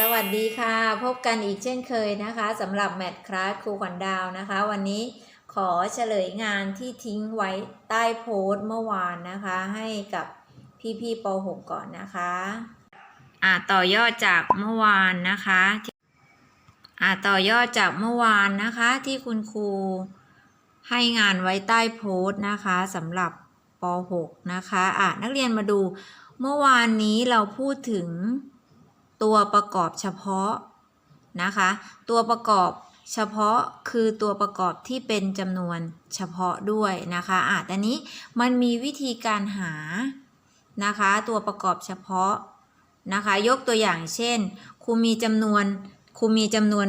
สวัสดีค่ะ พบกันอีกเช่นเคยนะคะสำหรับแมทคลาสครูขวัญดาวนะคะ วันนี้ขอเฉลยงานที่ทิ้งไว้ใต้โพสต์เมื่อวานนะคะ ให้กับพี่ๆป .6 ก่อนนะคะอ่าต่อยอดจากเมื่อวานนะคะอ่าต่อยอดจากเมื่อวานนะคะที่คุณครูให้งานไว้ใต้โพสต์นะคะสำหรับป .6 นะคะอ่านักเรียนมาดูเมื่อวานนี้เราพูดถึง ตัวประกอบเฉพาะนะคะ ตัวประกอบเฉพาะคือตัวประกอบที่เป็นจำนวนเฉพาะด้วยนะคะอะแต่นี้มันมีวิธีการหานะคะ ตัวประกอบเฉพาะนะคะ ยกตัวอย่างเช่นครูมีจำนวนครูมีจำนวน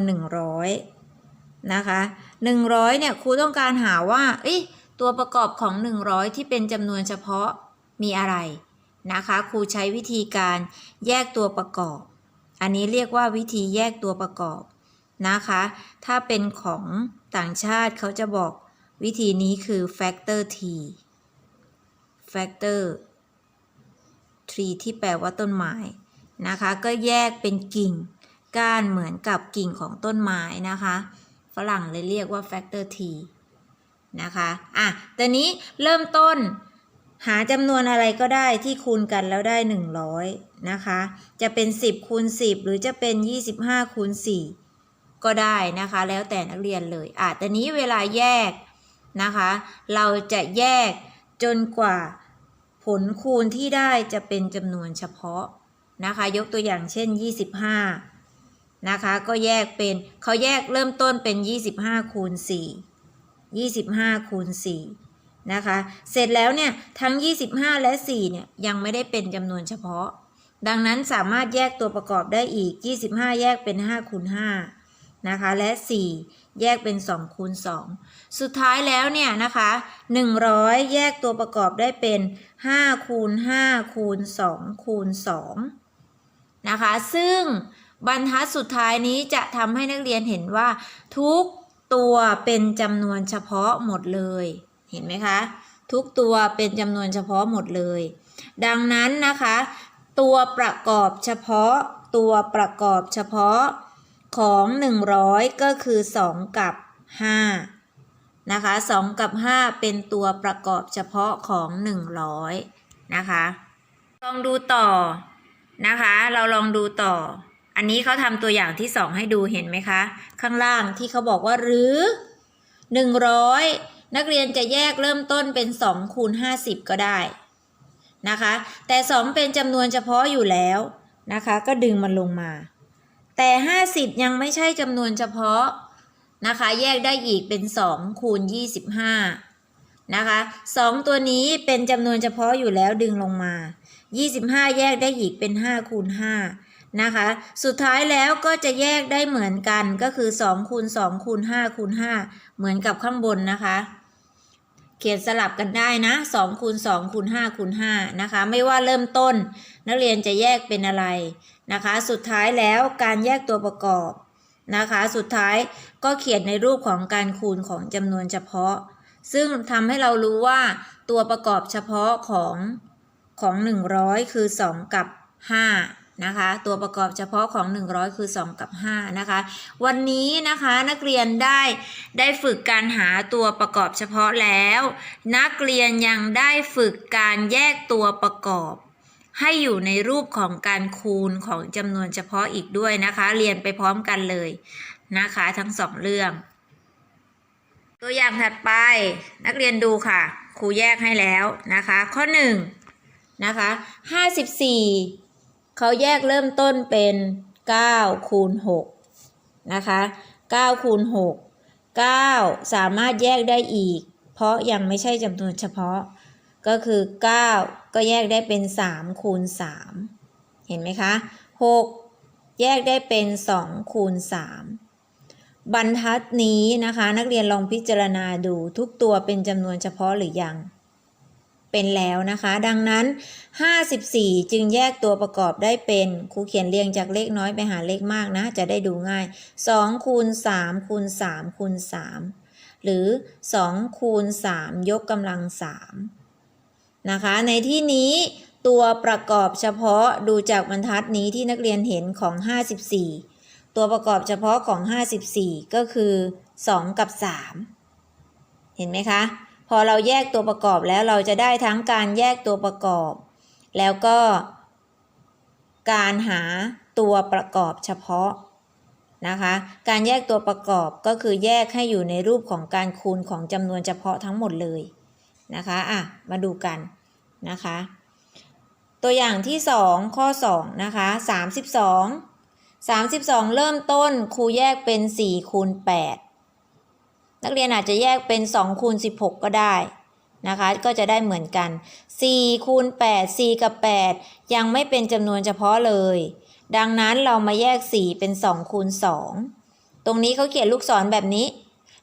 100นะคะ100เนี่ยครูต้องการหาว่าเอ้ยตัวประกอบของ 100 ที่เป็นจำนวนเฉพาะมีอะไรนะคะครูใช้วิธีการแยกตัวประกอบ อันนี้เรียกว่าวิธีแยกตัวประกอบนะคะ ถ้าเป็นของต่างชาติเขาจะบอกวิธีนี้คือ factor t factor tree ที่แปลว่าต้นไม้นะคะ ก็แยกเป็นกิ่งก้านเหมือนกับกิ่งของต้นไม้นะคะ ฝรั่งเลยเรียกว่า factor t นะคะ อะตอนนี้เริ่มต้น หาจำนวนอะไรก็ได้ที่คูณกันแล้วได้ 100 นะคะ จะเป็น 10คูณ10 หรือจะเป็น 25คูณ4ก็ได้นะคะ แล้วแต่นักเรียนเลยอะแต่นี้เวลาแยกนะคะ เราจะแยกจนกว่าผลคูณที่ได้จะเป็นจำนวนเฉพาะนะคะ ยกตัวอย่างเช่น 25 นะคะ ก็แยกเป็นเขาแยกเริ่มต้นเป็น 25คูณ4 25คูณ4 นะคะ เสร็จแล้วเนี่ยทั้ง 25 และ 4 เนี่ยยังไม่ได้เป็นจำนวนเฉพาะ ดังนั้นสามารถแยกตัวประกอบได้อีก 25 แยกเป็น5คูณ5นะคะ และ 4 แยกเป็น2คูณ2สุดท้ายแล้วเนี่ยนะคะ100 แยกตัวประกอบได้เป็น5คูณ5คูณ2คูณ2นะคะ ซึ่งบรรทัดสุดท้ายนี้จะทำให้นักเรียนเห็นว่า ทุกตัวเป็นจำนวนเฉพาะหมดเลย เห็นไหมคะ ทุกตัวเป็นจำนวนเฉพาะหมดเลย ดังนั้นนะคะ ตัวประกอบเฉพาะ ตัวประกอบเฉพาะของ 100 ก็คือ 2 กับ 5 นะคะ 2 กับ 5 เป็นตัวประกอบเฉพาะของ 100 นะคะ ลองดูต่อนะคะ เราลองดูต่อ อันนี้เขาทำตัวอย่างที่ 2 ให้ดูเห็นไหมคะ ข้างล่างที่เขาบอกว่าหรือ 100 นักเรียนจะแยกเริ่มต้นเป็น2คูณ50 ก็ได้นะคะ แต่ 2 เป็นจำนวนเฉพาะอยู่แล้วนะคะ ก็ดึงมันลงมา แต่ 50 ยังไม่ใช่จำนวนเฉพาะนะคะ แยกได้อีกเป็น2คูณ25นะคะ2ตัวนี้เป็นจำนวนเฉพาะอยู่แล้วดึงลงมา 25 แยกได้อีกเป็น5คูณ5นะคะ สุดท้ายแล้วก็จะแยกได้เหมือนกันก็คือ2คูณ2คูณ5คูณ5เหมือนกับข้างบนนะคะ เขียนสลับกันได้นะ2คูณ2คูณ5คูณ5นะคะ ไม่ว่าเริ่มต้น นักเรียนจะแยกเป็นอะไรนะคะ สุดท้ายแล้วการแยกตัวประกอบนะคะ สุดท้ายก็เขียนในรูปของการคูณของจำนวนเฉพาะ ซึ่งทำให้เรารู้ว่าตัวประกอบเฉพาะของของ 100 คือ 2 กับ 5 นะคะ ตัวประกอบเฉพาะของ 100 คือ 2 กับ 5 นะคะ วันนี้นะคะนักเรียนได้ได้ฝึกการหาตัวประกอบเฉพาะแล้ว นักเรียนยังได้ฝึกการแยกตัวประกอบ ให้อยู่ในรูปของการคูณของจำนวนเฉพาะอีกด้วยนะคะ เรียนไปพร้อมกันเลยนะคะ ทั้งสองเรื่อง ตัวอย่างถัดไป นักเรียนดูค่ะ ครูแยกให้แล้วนะคะ ข้อหนึ่งนะคะห้าสิบสี่ เขาแยกเริ่มต้นเป็นเก้าคูณหกนะคะเก้าคูณหกเก้าสามารถแยกได้อีก เพราะยังไม่ใช่จำนวนเฉพาะ ก็คือเก้าก็แยกได้เป็นสามคูณสามเห็นไหมคะหกแยกได้เป็นสองคูณสามบรรทัดนี้นะคะ นักเรียนลองพิจารณาดูทุกตัวเป็นจำนวนเฉพาะหรือยัง เป็นแล้วนะคะ ดังนั้น 54 จึงแยกตัวประกอบได้เป็นครูเขียนเรียงจากเลขน้อยไปหาเลขมากนะ จะได้ดูง่าย 2 คูณ 3 คูณ 3 คูณ 3 หรือ 2 คูณ 3 ยกกำลัง 3 นะคะ ในที่นี้ตัวประกอบเฉพาะดูจากบรรทัดนี้ที่นักเรียนเห็นของ 54 ตัวประกอบเฉพาะของ 54 ก็คือ 2 กับ 3 เห็นไหมคะ พอเราแยกตัวประกอบแล้วเราจะได้ทั้งการแยกตัวประกอบ แล้วก็ การหาตัวประกอบเฉพาะนะคะ การแยกตัวประกอบก็คือแยกให้อยู่ในรูปของการคูณของจำนวนเฉพาะทั้งหมดเลยนะคะอะมาดูกันนะคะ ตัวอย่างที่ 2 ข้อ2นะคะ32 32 เริ่มต้นครูแยกเป็น4คูณ8 นักเรียนอาจจะแยกเป็น2คูณ16 ก็ได้นะคะ ก็จะได้เหมือนกัน4คูณ8 4 กับ 8 ยังไม่เป็นจำนวนเฉพาะเลย ดังนั้นเรามาแยก 4 เป็น2คูณ2ตรงนี้เขาเขียนลูกศรแบบนี้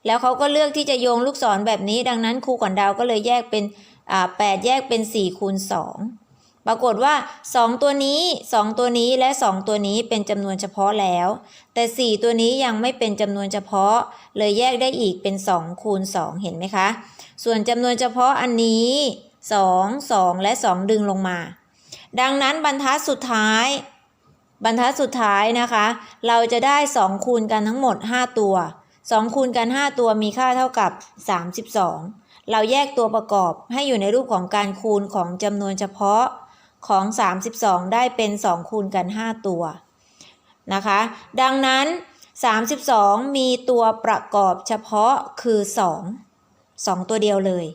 แล้วเขาก็เลือกที่จะโยงลูกศรแบบนี้ ดังนั้นครูขวัญดาวก็เลยแยกเป็นอ่า8แยกเป็น4คูณ2 ปรากฏว่า 2 ตัวนี้ 2 ตัวนี้และ 2 ตัวนี้เป็นจำนวนเฉพาะแล้ว แต่ 4 ตัวนี้ยังไม่เป็นจำนวนเฉพาะ เลยแยกได้อีกเป็น 2 คูณ 2 เห็นไหมคะ ส่วนจำนวนเฉพาะอันนี้ 2 2 และ 2 ดึงลงมา ดังนั้นบรรทัดสุดท้าย บรรทัดสุดท้ายนะคะ เราจะได้ 2 คูณกันทั้งหมด 5 ตัว 2 คูณกัน 5 ตัวมีค่าเท่ากับ 32 เราแยกตัวประกอบให้อยู่ในรูปของการคูณของจำนวนเฉพาะ ของ 32 ได้เป็น 2 คูณกัน 5 ตัวนะคะ ดังนั้น 32 มีตัวประกอบเฉพาะคือ 2 2 ตัวเดียวเลย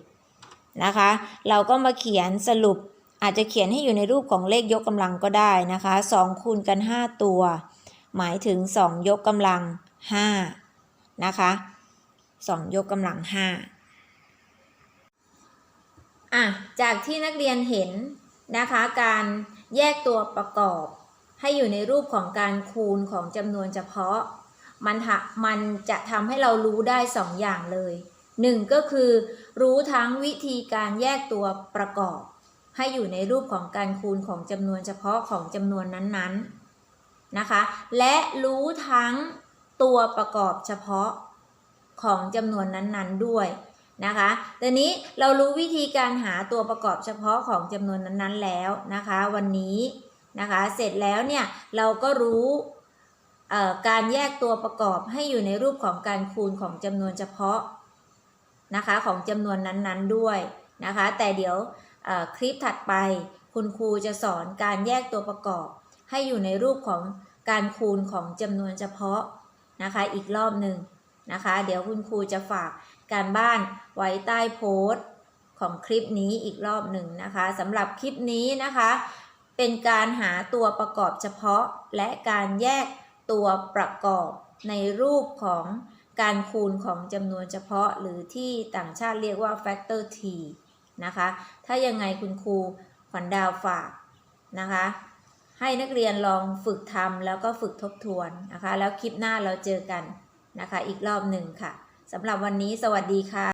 นะคะ เราก็มาเขียนสรุปอาจจะเขียนให้อยู่ในรูปของเลขยกกำลังก็ได้นะคะ2คูณกัน 5 ตัว หมายถึง 2 ยกกำลัง5นะคะ2ยกกำลัง5อะ จากที่นักเรียนเห็น นะคะ การแยกตัวประกอบ ให้อยู่ในรูปของการคูณของจำนวนเฉพาะ มันมันจะทำให้เรารู้ได้สองอย่างเลยหนึ่งก็คือ รู้ทั้งวิธีการแยกตัวประกอบ ให้อยู่ในรูปของการคูณของจำนวนเฉพาะของจำนวนนั้นๆนะคะ และรู้ทั้งตัวประกอบเฉพาะของจำนวนนั้นๆด้วย นะคะตอนนี้เรารู้วิธีการหาตัวประกอบเฉพาะของจำนวนนั้นๆแล้วนะคะ วันนี้นะคะ เสร็จแล้วเนี่ยเราก็รู้การแยกตัวประกอบให้อยู่ในรูปของการคูณของจำนวนเฉพาะนะคะของจำนวนนั้นๆด้วยนะคะ แต่เดี๋ยวคลิปถัดไปคุณครูจะสอนการแยกตัวประกอบ ให้อยู่ในรูปของการคูณของจำนวนเฉพาะนะคะ อีกรอบหนึ่ง นะคะ เดี๋ยวคุณครูจะฝากการบ้านไว้ใต้โพสต์ของคลิปนี้อีกรอบหนึ่งนะคะสำหรับคลิปนี้นะคะ เป็นการหาตัวประกอบเฉพาะและการแยกตัวประกอบในรูปของการคูณของจำนวนเฉพาะหรือที่ต่างชาติเรียกว่า factor t นะคะ ถ้ายังไงคุณครูขวัญดาวฝากนะคะ ให้นักเรียนลองฝึกทำแล้วก็ฝึกทบทวนนะคะ แล้วคลิปหน้าเราเจอกัน นะคะ อีกรอบหนึ่งค่ะสำหรับวันนี้สวัสดีค่ะ